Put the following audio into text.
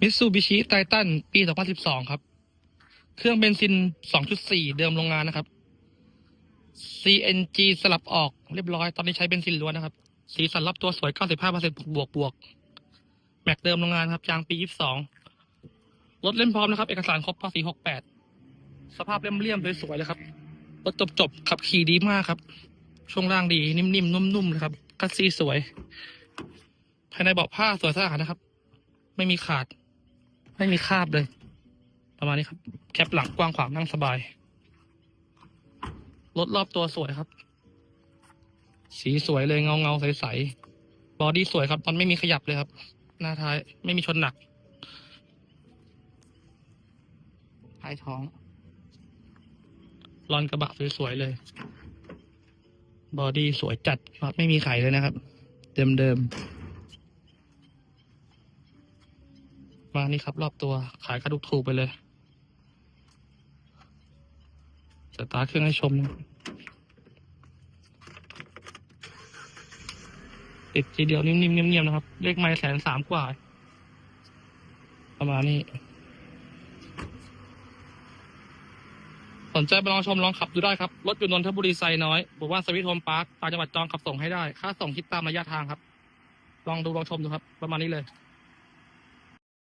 มิตซูบิชิไททันปี 2012 ครับ เครื่องเบนซิน 2.4 เดิมโรงงานนะครับ CNG สลับออกเรียบร้อย ตอนนี้ใช้เบนซินล้วนนะครับ สีสันรอบตัวสวย 95%บวกบวก แม็กเดิมโรงงานครับ ยางปี 22 รถเล่มพร้อมนะครับ เอกสารครบภาษี 68 สภาพเลี่ยมสวยๆเลยครับ รถจบๆขับขี่ดีมากครับ ช่วงล่างดีนิ่มๆ นุ่มๆเลยครับ คัสซีสวย ภายในเบาะผ้าสวยสะอาดนะครับ ไม่มีขาด ไม่มีคาบเลย ประมาณนี้ครับ แคปหลังกว้างขวางนั่งสบาย รถรอบตัวสวยครับ สีสวยเลยเงาเงาๆใสบอดี้สวยครับ ตอนไม่มีขยับเลยครับ หน้าท้ายไม่มีชนหนักท้ายท้องรอนกระบะสวยๆเลย บอดี้สวยจัดครับไม่มีไขเลยนะครับ เดิมๆ มานี่ครับ รอบตัวขายกระดูกถูกไปเลยสตาร์ทเครื่องให้ชม ติดทีเดียวนิ่มๆเงียบๆนะครับ เลขไม้แสนสามกว่า ประมาณนี้ สนใจไปลองชมลองขับดูได้ครับ รถอยู่นนทบุรีไซน้อยบอกว่าสวิตโฮมพาร์คต่างจังหวัดจองขับส่งให้ได้ ค่าส่งคิดตามระยะทางครับ ลองดูลองชมดูครับ ประมาณนี้เลย